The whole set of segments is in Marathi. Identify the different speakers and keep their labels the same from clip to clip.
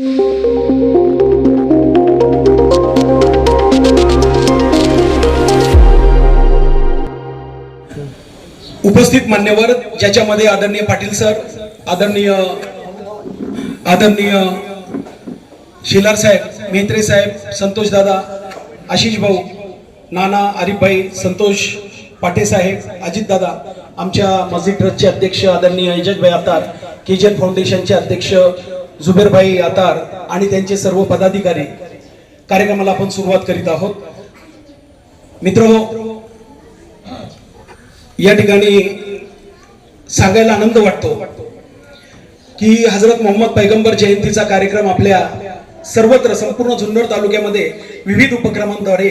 Speaker 1: उपस्थित मान्यवर ज्याच्यामध्ये आदरणीय पाटील सर आदरणीय आदरणीय शेलार साहेब मेहत्रे साहेब संतोष दादा आशिष भाऊ नाना आरिफभाई संतोष पाटे साहेब अजित दादा आमच्या मस्जिद ट्रस्टचे अध्यक्ष आदरणीय यजभाई आतार केजन फाउंडेशनचे अध्यक्ष जुबेरभाई आतार आणि त्यांचे सर्व पदाधिकारी कार्यक्रमाला आपण सुरुवात करीत आहोत. मित्र या ठिकाणी सांगायला आनंद वाटतो की हजरत मोहम्मद पैगंबर जयंतीचा कार्यक्रम आपल्या सर्वत्र संपूर्ण जुन्नर तालुक्यामध्ये विविध उपक्रमांद्वारे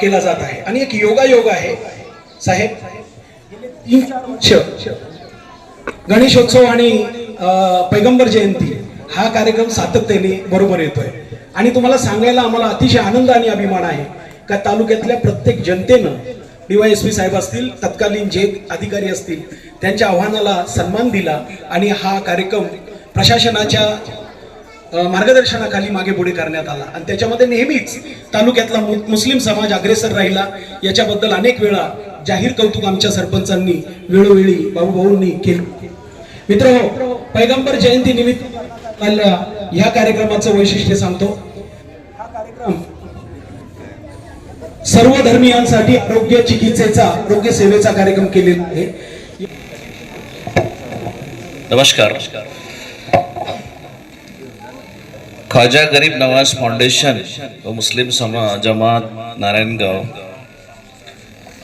Speaker 1: केला जात आहे. आणि एक योगायोग आहे. साहेब गणेशोत्सव आणि पैगंबर जयंती. हा कार्यक्रम सातत्याने बरोबर येतोय. आणि तुम्हाला सांगायला आम्हाला अतिशय आनंद आणि अभिमान आहे. का तालुक्यातल्या प्रत्येक जनतेनं डीवायएसपी साहेब असतील तत्कालीन जे अधिकारी असतील त्यांच्या आव्हानाला सन्मान दिला आणि हा कार्यक्रम प्रशासनाच्या मार्गदर्शनाखाली मागे पुढे करण्यात आला. आणि त्याच्यामध्ये नेहमीच तालुक्यातला मुस्लिम समाज अग्रेसर राहिला. याच्याबद्दल अनेक वेळा जाहीर कौतुक आमच्या सरपंचांनी वेळोवेळी भाऊभाऊंनी केले. मित्र पैगंबर जयंती निमित्त या कार्यक्रमाचं वैशिष्ट्य सांगतो. हा कार्यक्रम सर्व धर्मियांसाठी आरोग्य चिकित्सेचा आरोग्य सेवेचा कार्यक्रम केलेला आहे.
Speaker 2: नमस्कार. ख्वाजा गरीब नवाज फाउंडेशन व मुस्लिम समा जमात नारायणगाव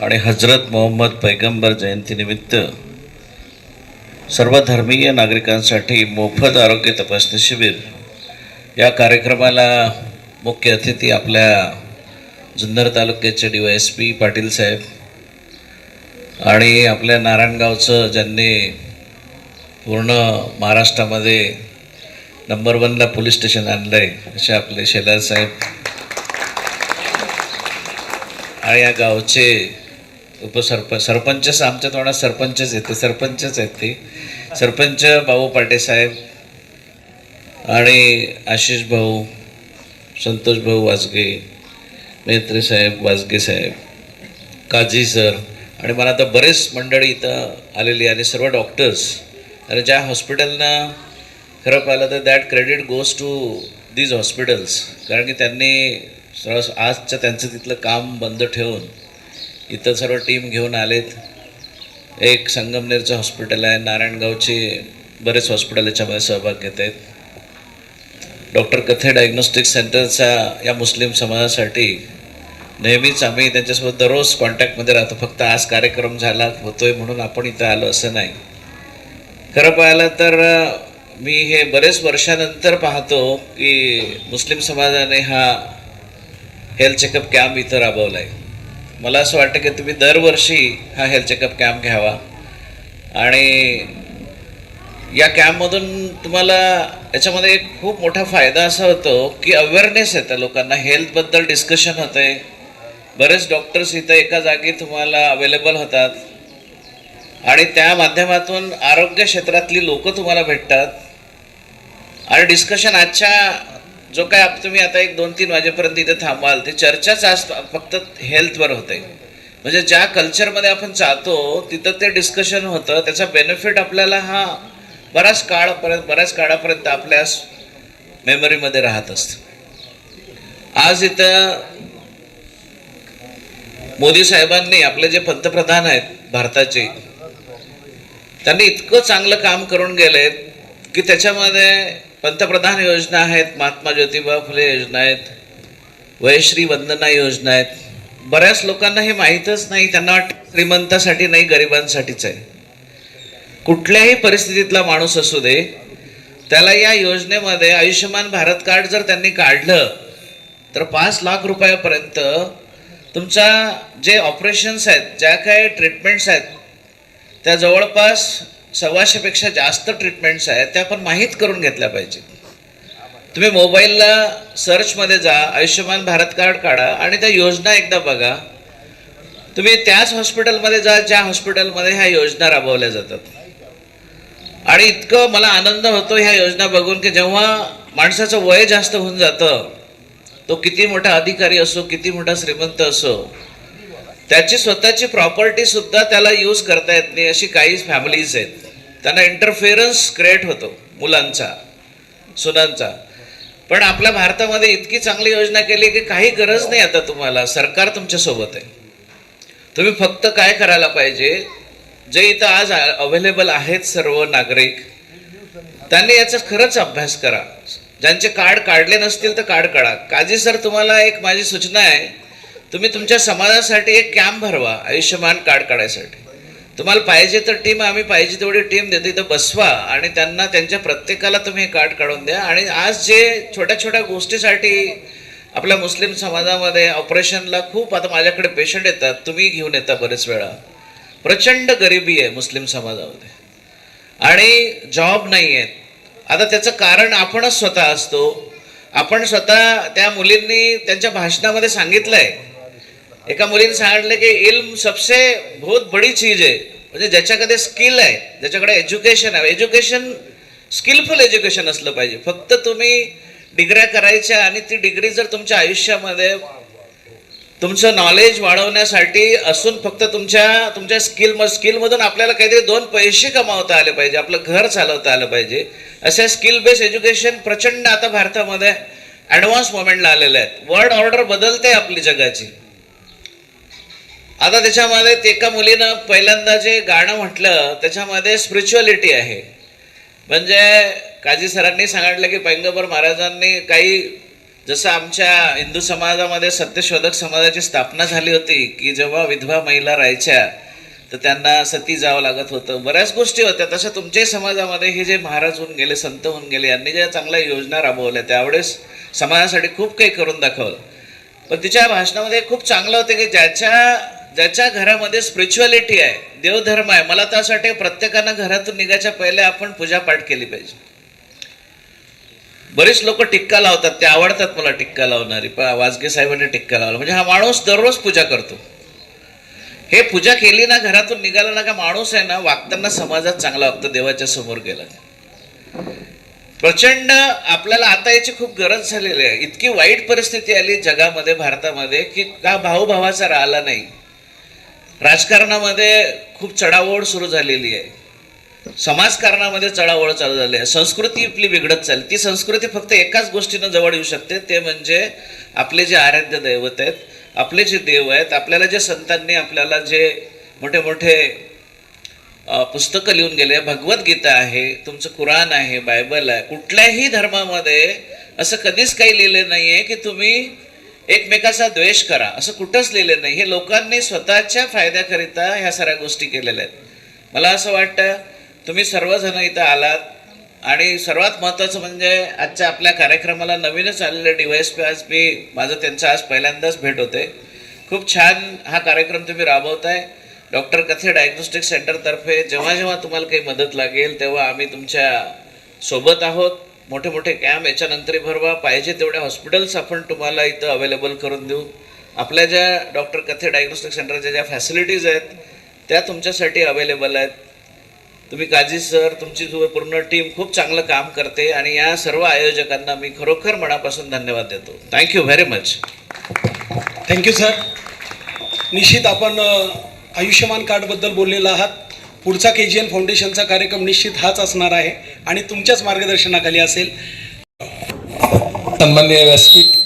Speaker 2: आणि हजरत मोहम्मद पैगंबर जयंतीनिमित्त सर्व धर्मीय नागरिकांसाठी मोफत आरोग्य तपासणी शिबिर. या कार्यक्रमाला मुख्य अतिथी आपल्या जुन्नर तालुक्याचे D Y S P Patil साहेब आणि आपल्या नारायणगावचं ज्यांनी पूर्ण महाराष्ट्रामध्ये नंबर वनला पोलीस स्टेशन आणलं आहे असे आपले शेलार साहेब. आणि या गावचे उपसरप सरपंच आमच्या तोंडात सरपंचच येते सरपंचच आहेत ते. सरपंच भाऊ पाटे साहेब आणि आशिष भाऊ संतोष भाऊ वाजगे मेत्रे साहेब वाजगे साहेब काझी सर आणि मला आता बरेच मंडळी इथं आलेली आणि सर्व डॉक्टर्स आणि ज्या हॉस्पिटलना खरं पाहिलं तर that credit goes to these hospitals कारण की त्यांनी सर्व त्यांचं तिथलं काम बंद ठेवून इथं सर्व टीम घेऊन आलेत. एक संगमनेरचं हॉस्पिटल आहे. नारायणगावचे बरेच हॉस्पिटल याच्यामध्ये सहभाग घेत आहेत डॉक्टर कथे डायग्नोस्टिक सेंटरचा या मुस्लिम समाजासाठी नेहमीच आम्ही त्यांच्यासोबत दररोज कॉन्टॅक्टमध्ये राहतो. फक्त आज कार्यक्रम झाला होतोय म्हणून आपण इथं आलो असं नाही. खरं पाहिलं तर मी हे बरेच वर्षानंतर पाहतो की मुस्लिम समाजाने हा हेल्थ चेकअप कॅम्प इथं राबवला आहे मला असं वाटतं की तुम्ही दरवर्षी हा हेल्थ चेकअप कॅम्प घ्यावा. आणि या कॅम्पमधून तुम्हाला याच्यामध्ये एक खूप मोठा फायदा असा होतो की अवेअरनेस येतं लोकांना. हेल्थबद्दल डिस्कशन होतं आहे बरेच डॉक्टर्स इथं एका जागी तुम्हाला अवेलेबल होतात. आणि त्या माध्यमातून आरोग्य क्षेत्रातली लोक तुम्हाला भेटतात. आणि डिस्कशन आजच्या जो काय आप- तुम्ही आता एक दोन तीन वाजेपर्यंत इथे थांबाल ती चर्चाच आज फक्त हेल्थवर होते. म्हणजे ज्या कल्चरमध्ये आपण चालतो तिथं ते डिस्कशन होतं त्याचा बेनिफिट आपल्याला हा बराच काळापर्यंत बऱ्याच काळापर्यंत आपल्या मेमरीमध्ये राहत असतं. आज इथं मोदी साहेबांनी आपले जे पंतप्रधान आहेत भारताचे त्यांनी इतकं चांगलं काम करून गेलेत की त्याच्यामध्ये पंतप्रधान योजना आहेत महात्मा ज्योतिबा फुले योजना आहेत वयश्री वंदना योजना आहेत. बऱ्याच लोकांना हे माहीतच नाही त्यांना वाटतं श्रीमंतासाठी नाही गरिबांसाठीच आहे. कुठल्याही परिस्थितीतला माणूस असू दे त्याला या योजनेमध्ये आयुष्यमान भारत कार्ड जर त्यांनी काढलं तर पाच लाख रुपयापर्यंत तुमचा जे ऑपरेशन्स आहेत ज्या काही ट्रीटमेंट्स आहेत त्या जवळपास सव्वाशेपेक्षा जास्त ट्रीटमेंट्स आहेत त्या आपण माहीत करून घेतल्या पाहिजे तुम्ही मोबाईलला सर्चमध्ये जा आयुष्यमान भारत कार्ड काढा आणि त्या योजना एकदा बघा. तुम्ही त्याच हॉस्पिटलमध्ये जा ज्या हॉस्पिटलमध्ये ह्या योजना राबवल्या जातात. आणि इतकं मला आनंद होतो ह्या योजना बघून की जेव्हा माणसाचं वय जास्त होऊन जातं तो किती मोठा अधिकारी असो किती मोठा श्रीमंत असो त्याची स्वतःची प्रॉपर्टी सुद्धा त्याला यूज करता येत नाही अशी काही फॅमिलीज आहेत. त्यांना इंटरफेरन्स क्रिएट होतो मुलांचा सुनांचा. पण आपल्या भारतामध्ये इतकी चांगली योजना केली की काही गरज नाही आता तुम्हाला. सरकार तुमच्यासोबत आहे. तुम्ही फक्त काय करायला पाहिजे? जे इथं आज अवेलेबल आहेत सर्व नागरिक त्यांनी याचा खरंच अभ्यास करा. ज्यांचे कार्ड काढले नसतील तर कार्ड काढा. काजी सर तुम्हाला एक माझी सूचना आहे. तुम्ही तुमच्या समाजासाठी एक कॅम्प भरवा आयुष्यमान कार्ड काढायसाठी. तुम्हाला पाहिजे तर टीम आम्ही पाहिजे तेवढी टीम देतो. इथं बसवा आणि त्यांना त्यांच्या प्रत्येकाला तुम्ही कार्ड काढून द्या. आणि आज जे छोट्या छोट्या गोष्टीसाठी आपल्या मुस्लिम समाजामध्ये ऑपरेशनला खूप आता माझ्याकडे पेशंट येतात. तुम्ही घेऊन येता बरेच वेळा. प्रचंड गरिबी आहे मुस्लिम समाजामध्ये. आणि जॉब नाही आहेत आता त्याचं कारण आपणच स्वतः असतो. आपण स्वतः त्या मुलींनी त्यांच्या भाषणामध्ये सांगितलंय. एका मुलीने सांगितलं की इल्म सबसे बहुत बडी चीज आहे म्हणजे ज्याच्याकडे स्किल आहे ज्याच्याकडे एज्युकेशन आहे. एज्युकेशन स्किलफुल एज्युकेशन असलं पाहिजे. फक्त तुम्ही डिग्र्या करायच्या आणि ती डिग्री जर तुमच्या आयुष्यामध्ये तुमचं नॉलेज वाढवण्यासाठी असून फक्त तुमच्या तुमच्या स्किल स्किलमधून आपल्याला काहीतरी दोन पैसे कमावता आले पाहिजे आपलं घर चालवता आलं पाहिजे. अशा स्किल बेस्ड एज्युकेशन प्रचंड आता भारतामध्ये ॲडव्हान्स मोमेंटला आलेल्या आहेत वर्ल्ड ऑर्डर बदलते आपली जगाची. आता त्याच्यामध्ये ते एका मुलीनं पहिल्यांदा जे गाणं म्हटलं त्याच्यामध्ये स्पिरिच्युअलिटी आहे. म्हणजे काजी सरांनी सांगितलं की पैंगबर महाराजांनी काही जसं आमच्या हिंदू समाजामध्ये सत्यशोधक समाजाची स्थापना झाली होती की जेव्हा विधवा महिला राहायच्या तर त्यांना सती जावं लागत होतं. बऱ्याच गोष्टी होत्या. तशा तुमच्याही समाजामध्ये हे जे महाराज होऊन गेले संत होऊन गेले यांनी ज्या चांगल्या योजना राबवल्या त्यावेळेस समाजासाठी खूप काही करून दाखवलं. पण तिच्या भाषणामध्ये खूप चांगलं होतं की ज्याच्या ज्याच्या घरामध्ये स्पिरिच्युअलिटी आहे देवधर्म आहे मला तर असं वाटते प्रत्येकानं घरातून निघायच्या पहिले आपण पूजापाठ केली पाहिजे. बरेच लोक टिक्का लावतात ते आवडतात मला टिक्का लावणारी. पण वाजगे साहेबांनी टिक्का लावला. म्हणजे हा माणूस दररोज पूजा करतो. हे पूजा केली ना घरातून निघाला ना का माणूस आहे ना वागताना समाजात चांगला वागतो देवाच्या समोर गेला. प्रचंड आपल्याला आता याची खूप गरज झालेली आहे. इतकी वाईट परिस्थिती आली जगामध्ये भारतामध्ये की का भाऊभावाचा राहिला नाही. राजकारणामध्ये खूप चढाओढ सुरू झालेली आहे. समाजकारणामध्ये चढाओढ चालू झाली आहे. संस्कृती आपली बिघडत चालली. ती संस्कृती फक्त एकाच गोष्टीनं जवळ येऊ शकते. ते म्हणजे आपले जे आराध्य दैवत आहेत आपले जे देव आहेत आपल्याला जे संतांनी आपल्याला जे मोठे मोठे पुस्तकं लिहून गेले. भगवद्गीता आहे तुमचं कुराण आहे बायबल आहे. कुठल्याही धर्मामध्ये असं कधीच काही लिहिलं नाही आहे की तुम्ही एकमेकाचा द्वेष करा. असं कुठंच लिहिलं नाही. हे लोकांनी स्वतःच्या फायद्याकरिता ह्या साऱ्या गोष्टी केलेल्या आहेत. मला असं वाटतं तुम्ही सर्वजण इथं आलात आणि सर्वात महत्त्वाचं म्हणजे आजच्या आपल्या कार्यक्रमाला नवीनच आलेले डिवाईस पी आज मी माझं त्यांचं आज पहिल्यांदाच भेट होते. खूप छान हा कार्यक्रम तुम्ही राबवताय. डॉक्टर कथे डायग्नोस्टिक सेंटरतर्फे जेव्हा जेव्हा तुम्हाला काही मदत लागेल तेव्हा आम्ही तुमच्यासोबत आहोत. मोठे मोठे कॅम्प याच्यानंतरही भरवा. पाहिजे तेवढ्या हॉस्पिटल्स आपण तुम्हाला इथं अवेलेबल करून देऊ. आपल्या ज्या डॉक्टर कथे डायग्नोस्टिक सेंटरच्या ज्या फॅसिलिटीज आहेत त्या तुमच्यासाठी अवेलेबल आहेत. तुम्ही काजी सर तुमची पूर्ण टीम खूप चांगलं काम करते आणि या सर्व आयोजकांना मी खरोखर मनापासून धन्यवाद देतो. Thank you very much
Speaker 1: thank you sir निश्चित आपण आयुष्यमान कार्डबद्दल बोललेला आहात. पुढचा के जी एन फाउंडेशनचा कार्यक्रम निश्चित हाच असणार आहे आणि तुमच्याच मार्गदर्शनाखाली असेल.
Speaker 3: सन्मान्य व्यासपीठ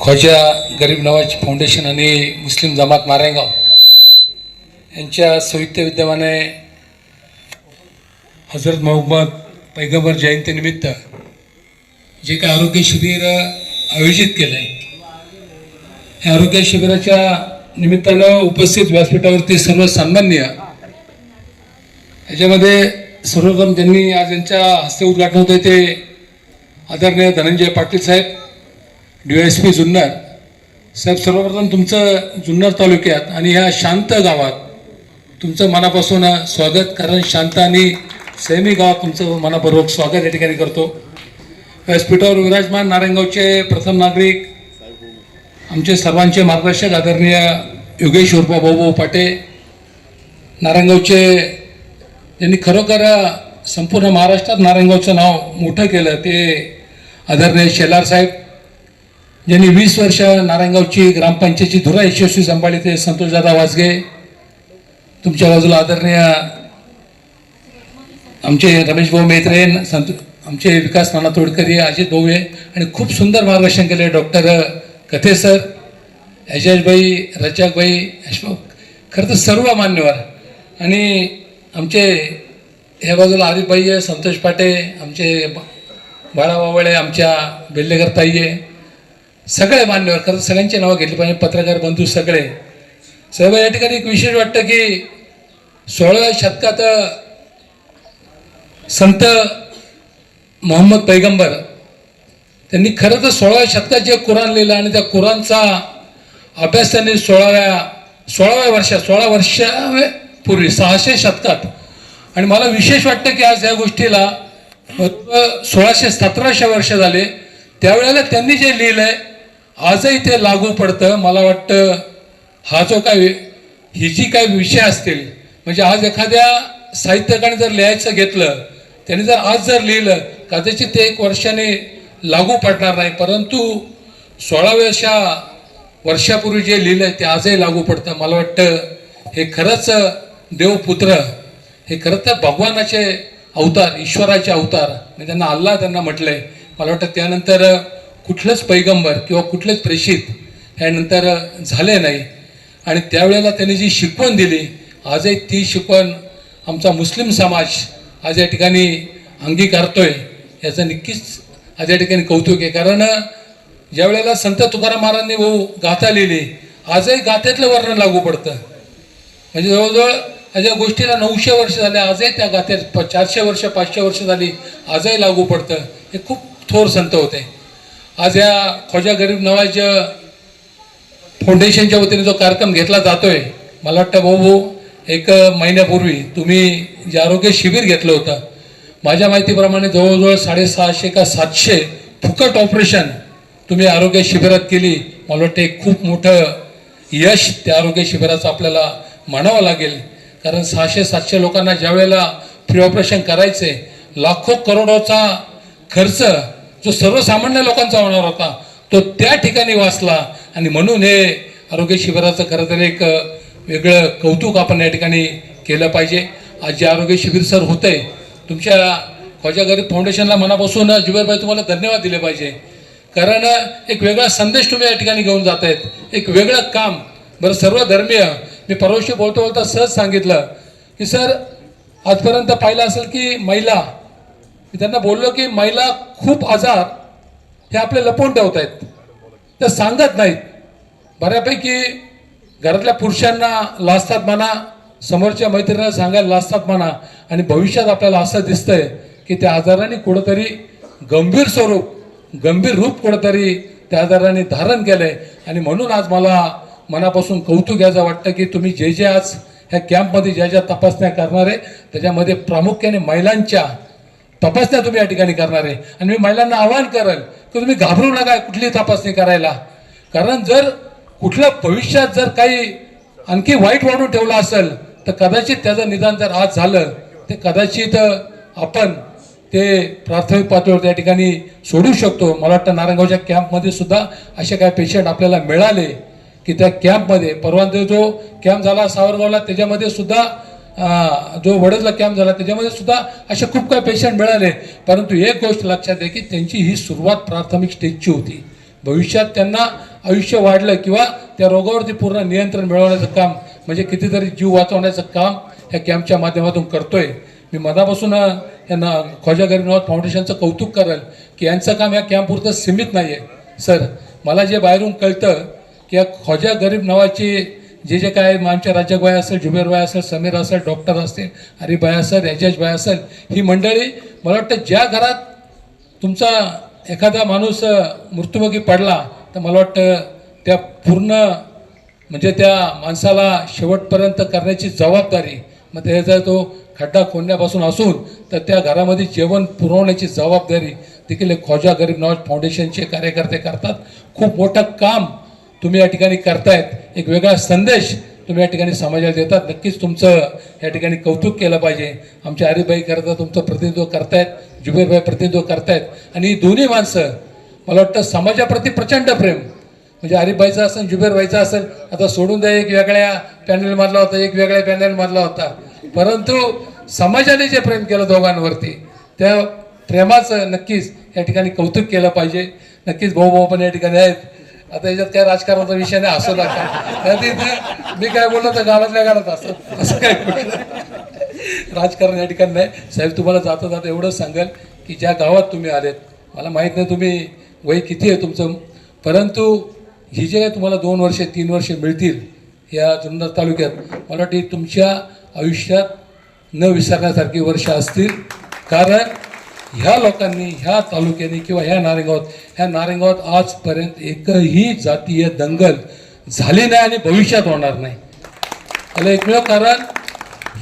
Speaker 3: ख्वाजा गरीब नवाज फाउंडेशन आणि मुस्लिम जमात नारायणगाव यांच्या संयुक्त विद्यमाने हजरत मोहम्मद पैगंबर जयंतीनिमित्त जे काही आरोग्य शिबिर आयोजित केलं आहे या आरोग्य शिबिराच्या निमित्तानं उपस्थित व्यासपीठावरती सर्व सन्मान्य याच्यामध्ये सर्वप्रथम ज्यांनी आज यांच्या हस्ते उद्घाटन होते ते आदरणीय धनंजय पाटील साहेब डी एस पी जुन्नर साहेब सर्वप्रथम तुमचं जुन्नर तालुक्यात आणि ह्या शांत गावात तुमचं मनापासून स्वागत कारण शांत आणि सैमी गावात तुमचं मनापूर्वक स्वागत या ठिकाणी करतो. व्यासपीठावर विराजमान नारायणगावचे प्रथम नागरिक आमचे सर्वांचे मार्गदर्शक आदरणीय योगेश उर्फा भाऊभाऊ पाटे नारायणगावचे ज्यांनी खरोखर संपूर्ण महाराष्ट्रात नारायणगावचं नाव मोठं केलं ते आदरणीय शेलार साहेब ज्यांनी वीस वर्ष नारायणगावची ग्रामपंचायतची धुरा यशस्वी सांभाळली ते संतोषदादा वासगे तुमच्या बाजूला आदरणीय आमचे रमेश भाऊ मेत्रे संत आमचे विकास नाना तोडकरी अजित भाऊ आहे आणि खूप सुंदर मार्गदर्शन केले डॉक्टर कथे सर? यशसभाई रचकभाई अशोक खरं तर सर्व मान्यवर. आणि आमचे ह्या बाजूला आरिफबाई आहे संतोष पाटे आमचे बाळा बावळे आमच्या बेल्लेकर ताई आहे सगळे मान्यवर. खरं सगळ्यांची नावं घेतली पाहिजे पत्रकार बंधू सगळे. सर्व या ठिकाणी एक विशेष वाटतं की सोळाव्या शतकात संत मोहम्मद पैगंबर त्यांनी खरं तर सोळाव्या शतकात जे कुराण लिहिलं आणि त्या कुराणचा अभ्यास त्यांनी सोळाव्या सोळाव्या वर्षात सोळा वर्षावे पूर्वी सहाशे शतकात. आणि मला विशेष वाटतं की आज या गोष्टीला सोळाशे सतराशे वर्ष झाले त्यावेळेला त्यांनी जे लिहिलं आहे आजही ते लागू पडतं. मला वाटतं हा जो काय ही जी काय विषय असतील म्हणजे आज एखाद्या साहित्यकाने जर लिहायचं घेतलं त्यांनी जर आज जर लिहिलं कदाचित ते एक वर्षाने लागू पडणार नाही परंतु सोळाव्याशा वर्षापूर्वी जे लिहिलं ते आजही लागू पडतं. मला वाटतं हे खरंच देवपुत्र हे खरं तर भगवानाचे अवतार ईश्वराचे अवतार. म्हणजे त्यांना अल्लाह त्यांना म्हटलं आहे मला वाटतं त्यानंतर कुठलंच पैगंबर किंवा कुठलेच प्रेषित ह्यानंतर झाले नाही. आणि त्यावेळेला त्यांनी जी शिकवण दिली आजही ती शिकवण आमचा मुस्लिम समाज आज या ठिकाणी अंगीकारतोय याचं नक्कीच आज या ठिकाणी कौतुक आहे कारण ज्या वेळेला संत तुकाराम महाराजांनी भाऊ गाथा लिहिली आजही गाथेतलं वर्णन लागू पडतं म्हणजे जवळजवळ या गोष्टीला नऊशे वर्ष झाले आजही त्या गाथेत चारशे वर्ष पाचशे वर्ष झाली आजही लागू पडतं हे खूप थोर संत होते आज या ख्वाजा गरीब नवाज फाउंडेशनच्या वतीने जो कार्यक्रम घेतला जातोय मला वाटतं भाऊ भाऊ एक महिन्यापूर्वी तुम्ही जे आरोग्य शिबिर घेतलं होतं माझ्या माहितीप्रमाणे जवळजवळ साडेसहाशे का सातशे फुकट ऑपरेशन तुम्ही आरोग्य शिबिरात केली. मला वाटतं एक खूप मोठं यश त्या आरोग्य शिबिराचं आपल्याला म्हणावं लागेल. कारण सहाशे सातशे लोकांना ज्या वेळेला फ्री ऑपरेशन करायचे लाखो करोडोचा खर्च जो सर्वसामान्य लोकांचा होणार होता तो त्या ठिकाणी वाचला. आणि म्हणून हे आरोग्य शिबिराचं खरं तर एक वेगळं कौतुक आपण या ठिकाणी केलं पाहिजे. आज जे आरोग्य शिबिर सर होतं आहे तुमच्या ख्वाजा गरीब फाउंडेशनला मनापासून जुबेरभाई तुम्हाला धन्यवाद दिले पाहिजे. कारण एक वेगळा संदेश तुम्ही या ठिकाणी घेऊन जात आहेत एक वेगळं काम. बरं सर्व धर्मीय मी परवाशी बोलता बोलता सहज सांगितलं की सर आजपर्यंत पाहिलं असेल की महिला मी त्यांना बोललो की महिला खूप आजार हे आपले लपवून ठेवत आहेत त्या सांगत नाहीत. बऱ्यापैकी घरातल्या पुरुषांना लाजतात म्हणा समोरच्या मैत्रिणीला सांगायला लाजतात म्हणा. आणि भविष्यात आपल्याला असं दिसतंय की त्या आजाराने कुठंतरी गंभीर स्वरूप गंभीर रूप कुठंतरी त्या आजाराने धारण केलंय. आणि म्हणून आज मला मनापासून कौतुक याचं वाटतं की तुम्ही जे जे आज ह्या कॅम्पमध्ये ज्या ज्या तपासण्या करणार आहे त्याच्यामध्ये प्रामुख्याने महिलांच्या तपासण्या तुम्ही या ठिकाणी करणार. आहे आणि मी महिलांना आवाहन करेल की तुम्ही घाबरू नका कुठली तपासणी करायला. कारण जर कुठल्या भविष्यात जर काही आणखी वाईट वाढून ठेवलं असेल तर कदाचित त्याचं निदान जर आज झालं ते कदाचित आपण ते प्राथमिक पातळीवर त्या ठिकाणी सोडू शकतो. मला वाटतं नारायणगावच्या कॅम्पमध्ये सुद्धा असे काही पेशंट आपल्याला मिळाले की त्या कॅम्पमध्ये परवा जो कॅम्प झाला सावरगावला त्याच्यामध्ये सुद्धा जो वडदला कॅम्प झाला त्याच्यामध्ये सुद्धा असे खूप काही पेशंट मिळाले. परंतु एक गोष्ट लक्षात आहे की त्यांची ही सुरुवात प्राथमिक स्टेजची होती. भविष्यात त्यांना आयुष्य वाढलं किंवा त्या रोगावरती पूर्ण नियंत्रण मिळवण्याचं काम म्हणजे कितीतरी जीव वाचवण्याचं काम ह्या कॅम्पच्या माध्यमातून करतोय. मी मनापासून अं, यांना ख्वाजा गरीबनाथ फाउंडेशनचं कौतुक करेल की यांचं काम या कॅम्पपुरतं सीमित नाही आहे सर मला जे बाहेरून कळतं की या ख्वाजा गरीब नावाची जे जे काय आमच्या राज्यबाई असेल जुबेरबाई असेल समीर असेल डॉक्टर असतील हरिबाई असेल राजेशबाई असेल ही मंडळी मला वाटतं ज्या घरात तुमचा एखादा माणूस मृत्युमुखी पडला तर मला वाटतं त्या पूर्ण म्हणजे त्या माणसाला शेवटपर्यंत करण्याची जबाबदारी मग त्याचा तो खड्डा खोदण्यापासून असून तर त्या घरामध्ये जेवण पुरवण्याची जबाबदारी देखील ख्वाजा गरीब नवाज फाउंडेशनचे कार्यकर्ते करतात. खूप मोठं काम तुम्ही या ठिकाणी करतायत. एक वेगळा संदेश तुम्ही या ठिकाणी समाजाला देतात. नक्कीच तुमचं या ठिकाणी कौतुक केलं पाहिजे. आमच्या हरिभाई करता तुमचं प्रतिनिधित्व करतायत जुबेरभाई प्रतिनिधित्व करतायत. आणि ही दोन्ही माणसं मला वाटतं समाजाप्रती प्रचंड प्रेम. म्हणजे हरिभाईचं असेल व्हायचं असेल आता सोडून द्या एक वेगळ्या पॅनलमधला होता एक वेगळ्या पॅनलमधला होता. परंतु समाजाने जे प्रेम केलं दोघांवरती त्या प्रेमाचं नक्कीच या ठिकाणी कौतुक केलं पाहिजे. नक्कीच भाऊ भाऊ पण या ठिकाणी आहेत. आता याच्यात काय राजकारणाचा विषय नाही असं नका. त्यात इथं मी काय बोललो तर गावातल्या गावात असं असं काय राजकारण या ठिकाणी नाही. साहेब तुम्हाला जाता जाता एवढंच सांगाल की ज्या गावात तुम्ही आलेत मला माहीत नाही तुम्ही वय किती आहे तुमचं. परंतु ही जे काही तुम्हाला दोन वर्षे तीन वर्षे मिळतील या जुन्नर तालुक्यात मला वाटते तुमच्या आयुष्यात न विसरण्यासारखी वर्ष असतील. कारण ह्या लोकांनी ह्या तालुक्याने किंवा ह्या नारेगावात ह्या नारेगावात आजपर्यंत एकही जातीय दंगल झाली नाही आणि भविष्यात होणार नाही. त्याला एकमेव कारण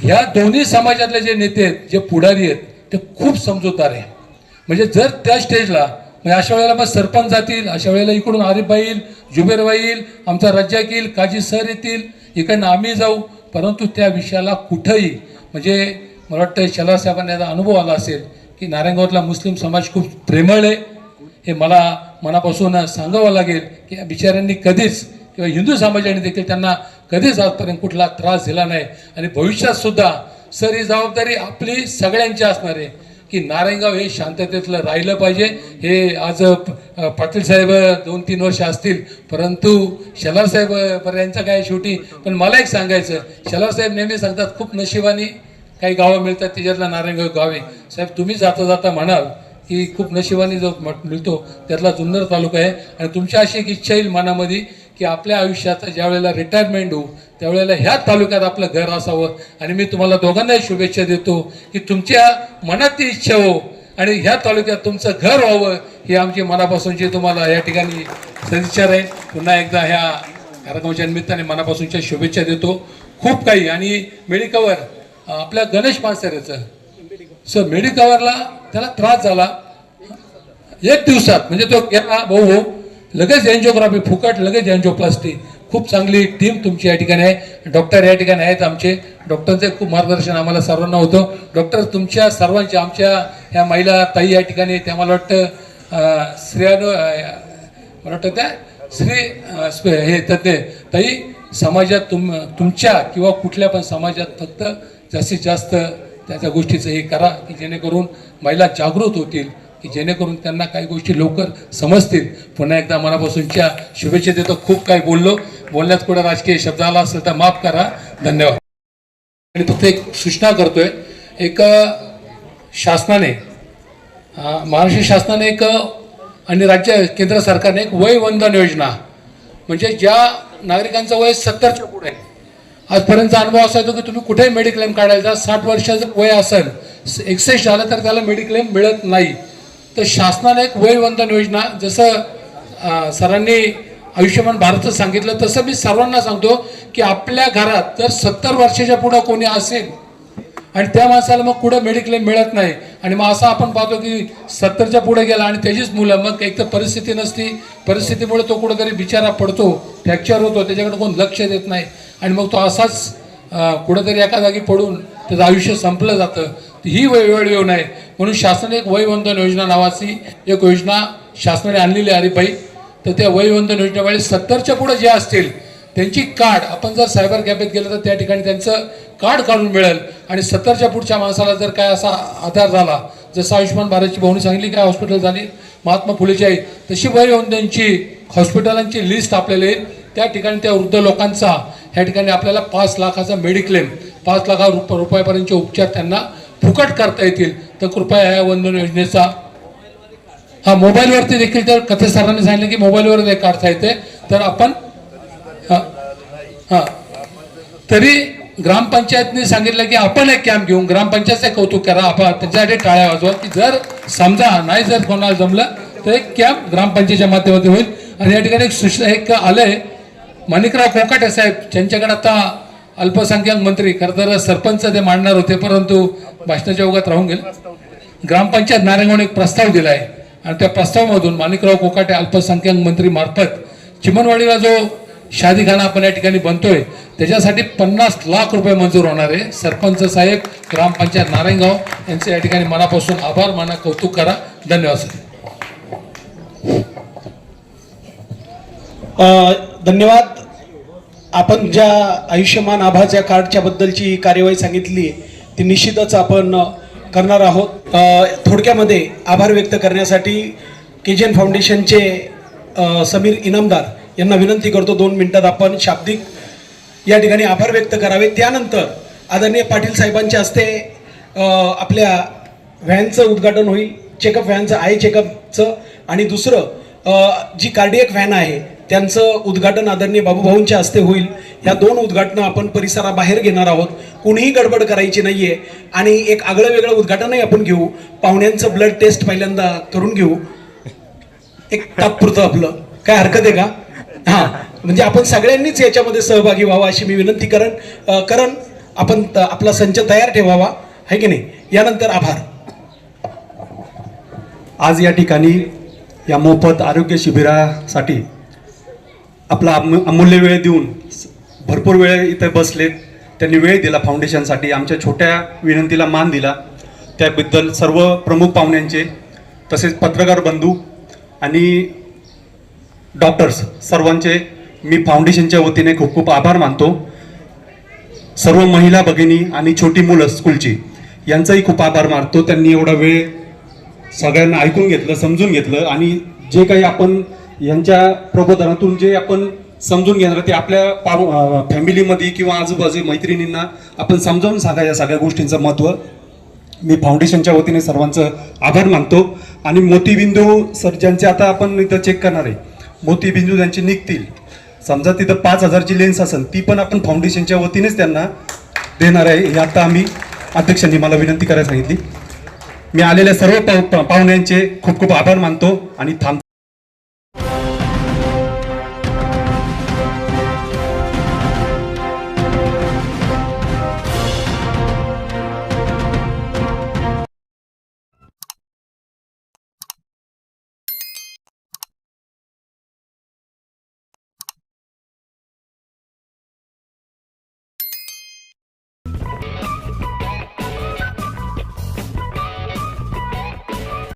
Speaker 3: ह्या दोन्ही समाजातले जे नेते आहेत जे पुढारी आहेत ते खूप समजूतदार आहे म्हणजे जर त्या स्टेजला म्हणजे अशा वेळेला मग सरपंच जातील अशा वेळेला इकडून आरिफबाई येईल जुबेरबाई येईल आमचा रज्जाक येईल काजी सर येतील इकडनं आम्ही जाऊ. परंतु त्या विषयाला कुठंही म्हणजे मला वाटतं शला साहेबांना याचा अनुभव आला असेल की नारायणगावातला मुस्लिम समाज खूप प्रेमळ आहे. हे मला मनापासून सांगावं लागेल की या बिचाऱ्यांनी कधीच किंवा हिंदू समाजाने देखील त्यांना कधीच आजपर्यंत कुठला त्रास दिला नाही. आणि भविष्यात सुद्धा सर ही जबाबदारी आपली सगळ्यांची असणार आहे. की नारायणगाव हे शांततेतलं राहिलं पाहिजे. हे आज पाटील साहेब दोन तीन वर्ष असतील. परंतु शलार साहेब बरं यांचं काय शेवटी? पण मला एक सांगायचं शलार साहेब नेहमी सांगतात खूप नशिबाने काही गावं मिळतात त्याच्यातला नारायणगाव गाव आहे. साहेब तुम्ही जाता जाता म्हणाल की खूप नशिबाने जो मिळतो त्यातला जुन्नर तालुका आहे. आणि तुमची अशी एक इच्छा येईल मनामध्ये की आपल्या आयुष्याचा ज्या वेळेला रिटायरमेंट होऊ त्यावेळेला ह्या तालुक्यात आपलं घर असावं. आणि मी तुम्हाला दोघांनाही शुभेच्छा देतो की तुमच्या मनात ती इच्छा हो आणि ह्या तालुक्यात तुमचं घर व्हावं ही आमची मनापासूनची तुम्हाला या ठिकाणी सदिच्छा आहे पुन्हा एकदा ह्या कार्यक्रमाच्या निमित्ताने मनापासूनच्या शुभेच्छा देतो. खूप काही. आणि मेडिकवर आपल्या गणेश मानसरेचं सर मेडिकवरला त्याला त्रास झाला. एक दिवसात म्हणजे तो गेला भाऊ भाऊ लगेच एन्जिओग्राफी फुकट लगेच एन्जिओप्लास्टी खूप चांगली टीम तुमची या ठिकाणी आहे. डॉक्टर या ठिकाणी आहेत आमचे. डॉक्टरचे खूप मार्गदर्शन आम्हाला सर्वांना होतं. डॉक्टर तुमच्या सर्वांच्या आमच्या ह्या महिला ताई या ठिकाणी त्या मला वाटतं अं, स्त्रियानो मला वाटतं त्या श्री हे तर हे तज्ञ ताई समाजात तुम तुमच्या किंवा कुठल्या पण समाजात फक्त जास्तीत जास्त त्या त्या गोष्टीचं हे करा की जेणेकरून महिला जागृत होतील. की जेणेकरून त्यांना काही गोष्टी लवकर समजतील. पुन्हा एकदा मनापासूनच्या शुभेच्छा देतो. खूप काही बोललो. बोलण्यात कुठं राजकीय शब्द आला असेल तर माफ करा. धन्यवाद. आणि फक्त एक सूचना करतोय. एक शासनाने महाराष्ट्र शासनाने एक आणि राज्य केंद्र सरकारने एक वयवंदन योजना. म्हणजे ज्या नागरिकांचं वय सत्तरच्या पुढे आजपर्यंत आजपर्यंतचा अनुभव असा येतो की तुम्ही कुठेही मेडिक्लेम काढायचा साठ वर्षाचं वय असेल एक्सेस झालं तर त्याला मेडिक्लेम मिळत नाही. तर शासनाने एक वयवंदन योजना जसं सरांनी आयुष्यमान भारतचं सांगितलं तसं मी सर्वांना सांगतो की आपल्या घरात जर सत्तर वर्षाच्या पुढं कोणी असेल आणि त्या माणसाला मग कुठं मेडिक्लेम मिळत नाही आणि मग असं आपण पाहतो की सत्तरच्या पुढे गेला आणि त्याचीच मुलं मग एक तर परिस्थिती नसती परिस्थितीमुळे तो कुठंतरी बिचारा पडतो फ्रॅक्चर होतो त्याच्याकडे कोण लक्ष देत नाही आणि मग तो असाच कुठंतरी एका जागी पडून त्याचं आयुष्य संपलं जातं. तर ही वय वेळ येऊ नये. म्हणून शासनाने एक वयवंदन योजना नावाची एक योजना शासनाने आणलेली आहे हरिभाई तर त्या वयवंदन योजनेमुळे सत्तरच्या पुढे जे असतील त्यांची कार्ड आपण जर सायबर कॅफेत गेलं तर त्या ठिकाणी त्यांचं कार्ड काढून मिळेल. आणि सत्तरच्या पुढच्या माणसाला जर काय असा आधार झाला जसं आयुष्यमान भारतची भाऊनी सांगितली काय हॉस्पिटल झाली महात्मा फुलेची आई तशी वयवंदनची हॉस्पिटलांची लिस्ट आपल्याला येईल. त्या ठिकाणी त्या वृद्ध लोकांचा ह्या ठिकाणी आपल्याला पाच लाखाचा मेडिक्लेम पाच लाखा रुप रुपयापर्यंतचे उपचार त्यांना फुकट करता येतील. तर कृपया ह्या वंदन योजनेचा हा मोबाईलवरती देखील तर कथे सरांनी सांगितलं की मोबाईलवर ते काढता येते तर आपण हां हां. तरी ग्रामपंचायतने सांगितलं की आपण एक कॅम्प घेऊन ग्रामपंचायतचे कौतुक करा आपण त्याच्यासाठी टाळ्या वाजवा की जर समजा नाही जर कोणाला जमलं तर एक कॅम्प ग्रामपंचायतच्या माध्यमातून होईल. आणि या ठिकाणी एक सूचना एक आलंय माणिकराव कोकाटे साहेब ज्यांच्याकडे आता अल्पसंख्याक मंत्री खरं तर सरपंच ते मांडणार होते परंतु भाषणाच्या ओघात राहून गेले. ग्रामपंचायत नारायणगावने एक प्रस्ताव दिला आहे आणि त्या प्रस्तावामधून माणिकराव कोकाटे अल्पसंख्याक मंत्री मार्फत चिमनवाडीला जो शादीखाना आपण या ठिकाणी बनतोय त्याच्यासाठी पन्नास लाख रुपये मंजूर होणार आहे. सरपंच साहेब ग्रामपंचायत नारायणगाव यांचे या ठिकाणी मनापासून आभार माना कौतुक करा. धन्यवाद सर.
Speaker 1: धन्यवाद. आपण ज्या आयुष्यमान आभाच्या कार्डच्या बद्दलची कार्यवाही सांगितली ती निश्चितच आपण करणार आहोत. थोडक्यामध्ये आभार व्यक्त करण्यासाठी के जी एन फाउंडेशनचे समीर इनामदार यांना विनंती करतो दोन मिनिटात आपण शाब्दिक या ठिकाणी आभार व्यक्त करावे. त्यानंतर आदरणीय पाटील साहेबांच्या हस्ते आपल्या व्हॅनचं उद्घाटन होईल चेकअप व्हॅनचं आय चेकअपचं आणि दुसरं जी कार्डियक व्हॅन आहे त्यांचं उद्घाटन आदरणीय बाबूभाऊंच्या हस्ते होईल. या दोन उद्घाटनं आपण परिसराबाहेर घेणार आहोत. कुणीही गडबड करायची नाहीये. आणि एक आगळं वेगळं उद्घाटनही आपण घेऊ. पाहुण्यांचं ब्लड टेस्ट पहिल्यांदा करून घेऊ. एक तात्पुरतं आपलं. काय हरकत आहे का? हा. म्हणजे आपण सगळ्यांनीच याच्यामध्ये सहभागी व्हावा अशी मी विनंती करण अ, करण आपण त- आपला संच तयार ठेवावा. आहे की नाही? यानंतर आभार.
Speaker 4: आज या ठिकाणी या मोफत आरोग्य शिबिरासाठी आपला अम अमूल्य वेळ देऊन भरपूर वेळ इथे बसलेत. त्यांनी वेळ दिला फाउंडेशनसाठी आमच्या छोट्या विनंतीला मान दिला. त्याबद्दल सर्व प्रमुख पाहुण्यांचे तसेच पत्रकार बंधू आणि डॉक्टर्स सर्वांचे मी फाउंडेशनच्या वतीने खूप खूप आभार मानतो. सर्व महिला भगिनी आणि छोटी मुलं स्कूलची यांचाही खूप आभार मानतो. त्यांनी एवढा वेळ सगळ्यांना ऐकून घेतलं समजून घेतलं आणि जे काही आपण यांच्या प्रबोधनातून जे आपण समजून घेणार ते आपल्या पाव फॅमिलीमध्ये किंवा आजूबाजू मैत्रिणींना आपण समजावून सांगा या सगळ्या गोष्टींचं महत्त्व. मी फाउंडेशनच्या वतीने सर्वांचं आभार मानतो. आणि मोतीबिंदू सर ज्यांचे आता आपण इथं चेक करणार आहे. मोतीबिंदू ज्यांचे निघतील. समजा तिथं पाच हजारची लेन्स असेल ती पण आपण फाउंडेशनच्या वतीनेच त्यांना देणार आहे. हे आता आम्ही अध्यक्षांनी मला विनंती करायला सांगितली. मी आलेल्या सर्व पाहु- पाहुण्यांचे खूप खूप आभार मानतो आणि थांब